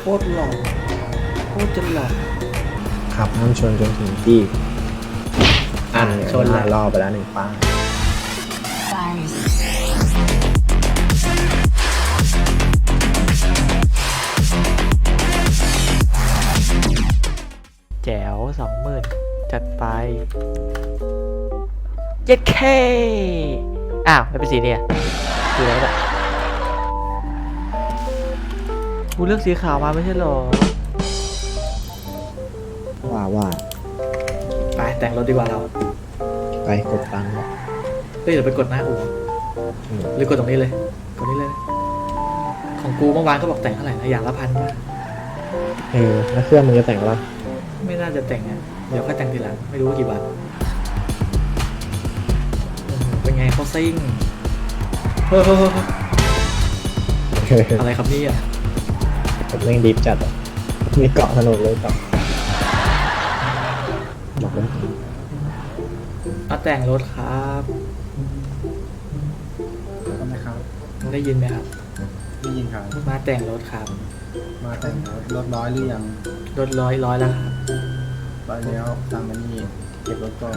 โคตรหล่อโคตรจะหล่อขับห้ามชนจนถึงที่อะเนี่ยชนแล้วล่อไปแล้วหนึ่งป้ายแจ๋วสองหมื่นจัดไปเจ็ดเคอ้าวไม่เป็นสีเนี่ยคืออะไรแบบ กูเลือกสีขาวมาไม่ใช่เหรอ ว่าว่าไปแต่งรถดีกว่าเรา ไปกดตังค์เฮ้ยเดี๋ยวไปกดหน้าอู่อืมหรือกดตรงนี้เลย กดนี้เลย ของกูเมื่อวานก็บอกแต่งเท่าไหร่นะอย่างละพันป่ะเออแล้วเครื่องมึงจะแต่งแล้วไม่น่าจะแต่งอะเดี๋ยวค่อยแต่งทีหลัง ไม่รู้ว่ากี่บาทอืมเป็นไงเขาซิ่งเฮ้ยเฮ้ยเฮ้ยเฮ้ยอะไรครับเนี่ย ผมเร่งดิฟจัดอะมีเกาะถนนเลยเกาะบอกเลยมาแต่งรถครับทำไมครับได้ยินไหมครับ ได้ยินครับ มาแต่งรถครับ มาแต่งรถรถร้อยหรือยังรถร้อยร้อยแล้วครับร้อยแล้วตามมานี่เก็บรถก่อน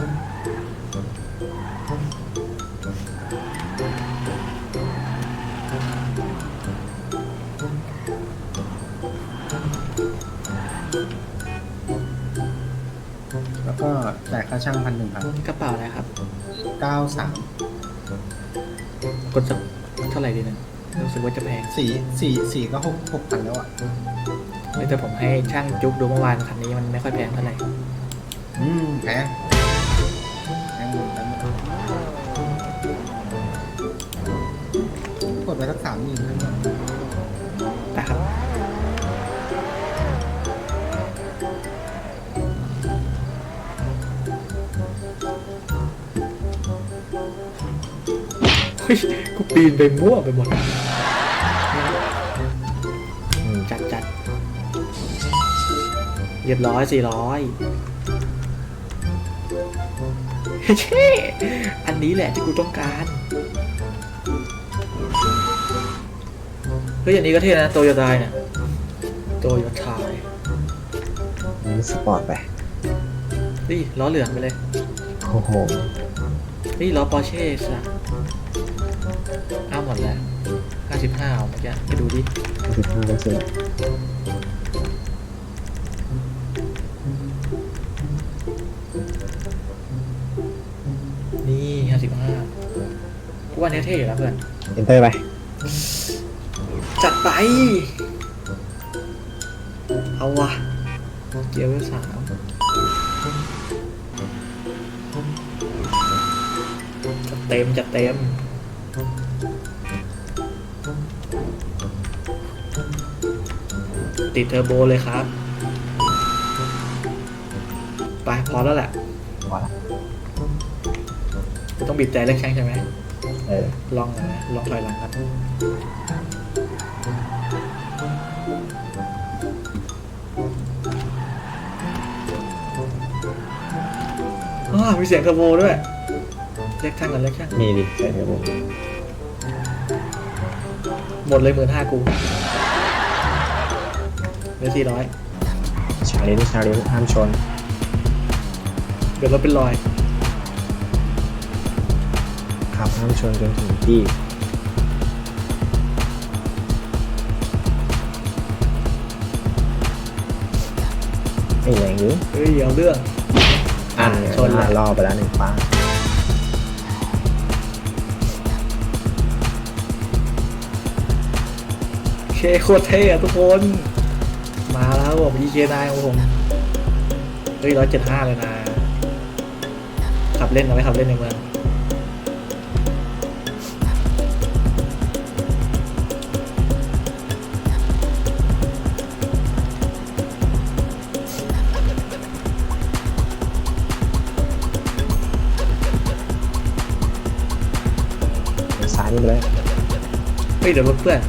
ก็จ่ายค่าช่างพันหนึ่งครับกระเป๋าอะไรครับ เก้าสามกดสักเท่าไหร่ดีนะรู้สึกว่าจะแพงสี่สี่สี่ก็หกหกพันแล้วอะเฮ้ยแต่ผมให้ช่างจุกดูเมื่อวานคันนี้มันไม่ค่อยแพงเท่าไหร่ อืมแพงแพงหมดแล้วกดไปสักสามหมื่นขึ้นม กูปีนไปมั่วไปหมดอืมจัดจัดเรียบร้อยสี่ร้อยเช่อันนี้แหละที่กูต้องการเฮ้ยอันนี้ก็เท่นะโตโยต้าเนี่ยโตโยต้านี่สปอร์ตไปนี่ล้อเหลืองไปเลย โอ้โหนี่ล้อปอร์เช่สะ เอาหมดแล้วห้าสิบห้าเมื่อกี้ไปดูดิสิบห้าเปอร์เซ็นต์นี่ห้าสิบห้ากูว่าอันนี้เท่อยู่แล้วเพื่อน เอนเตอร์ไปจัดไป เอาวะเกียร์เวลสามจัดเต็มจัดเต็ม ติดเทอร์โบเลยครับ ไปพอแล้วแหละพอละกูต้องบีบใจเล็กช่างใช่ไหมเออลองหน่อยนะลองถอยหลังกันอ้าวมีเสียงเทอร์โบด้วย เล็กช่างกันเล็กช่างมีดิใส่เทอร์โบหมดเลยหมื่นห้ากู เหลือสี่ร้อยชาเลนจ์ชาเลนจ์ห้ามชน เดี๋ยวรถเป็นรอย ขับห้ามชนจนถึงที่ไอ้แรงอยู่เฮ้ยเอาเรื่องอะเนี่ยชนแล้วล่อไปแล้วหนึ่งป้ายเคโคตรเท่อะทุกคน มาแล้วผมยีเคนายของผมเฮ้ยร้อยเจ็ดห้าเลยนะ ขับเล่นเอาไว้ขับเล่นในเมืองเดี๋ยวซ้ายนี่ไปเลยเฮ้ยเดี๋ยวรถเพื่อน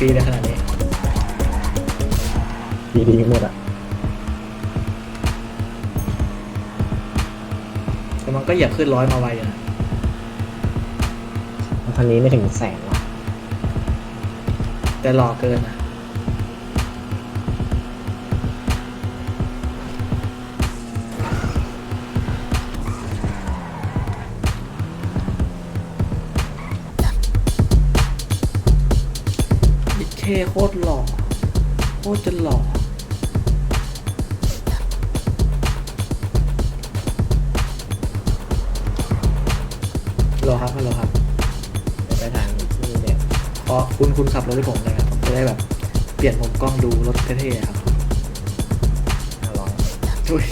ฟรีเลยขนาดนี้ดีดีๆหมดอะแต่มันก็อย่าขึ้นร้อยมาไวอยู่นะคันนี้ไม่ถึงแสนว่ะแต่หล่อเกินนะ โคตรหล่อ โคตรจะหล่อฮัลโหลครับฮัลโหลครับไปทางที่เนี่ยเพราะคุณคุณขับรถให้ผมเลยครับผมจะได้แบบ เปลี่ยนมุมกล้องดูรถเท่ๆครับห้าร้อยอุ้ย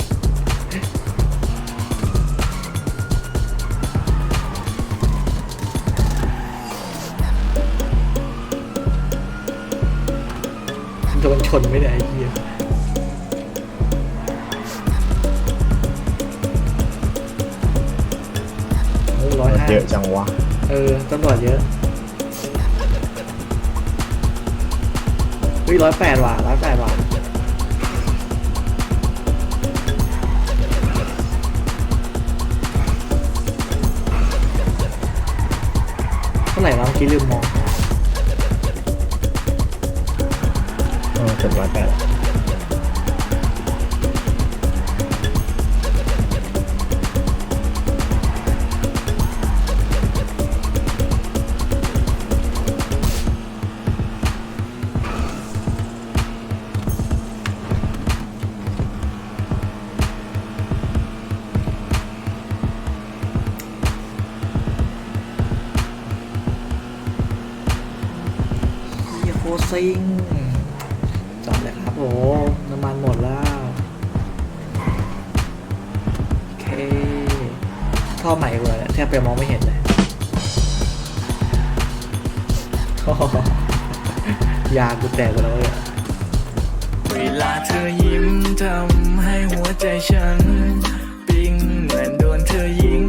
โดนชนไม่ได้ไอ้เหี้ยร้อยห้าเยอะจังวะ เออตำรวจเยอะเฮ้ยร้อยแปดว่ะร้อยแปดว่ะเท่าไหร่วะเมื่อกี้ลืมมอง เออเกือบร้อยแปดเฮียโคตรซิง โอ้น้ำมันหมดแล้ว โอเคท่อใหม่เวอร์แทบไปมองไม่เห็นเลยยากูแตกไปแล้วเนี่ยเวลาเธอยิ้มทำให้หัวใจฉัน ปิ้งเหมือนโดนเธอยิง